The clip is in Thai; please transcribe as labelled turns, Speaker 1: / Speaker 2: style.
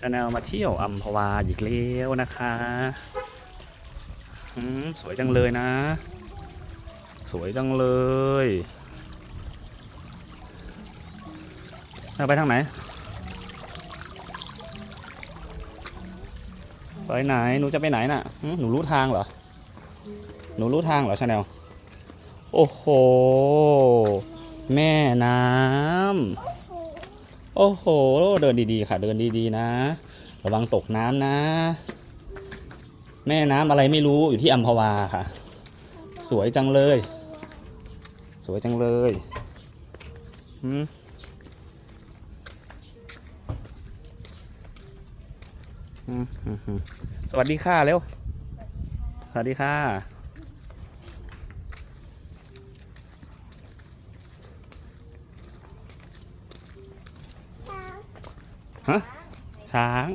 Speaker 1: ชาแนลมาเที่ยวอัมพวาอีกแล้วนะคะสวยจังเลยนะ สวยจังเลยเราไปทางไหน ไปไหน หนูจะไปไหนน่ะ หนูรู้ทางเหรอ หนูรู้ทางเหรอชาแนล โอ้โห แม่น้ำ โอ้โห เดินดีๆค่ะ เดินดีๆนะ ระวังตกน้ำนะ แม่น้ำอะไรไม่รู้อยู่ที่อัมพวาค่ะ สวยจังเลย สวยจังเลยอืมสวัสดีค่ะเร็ว สวัสดีค่ะ ฮะช้าง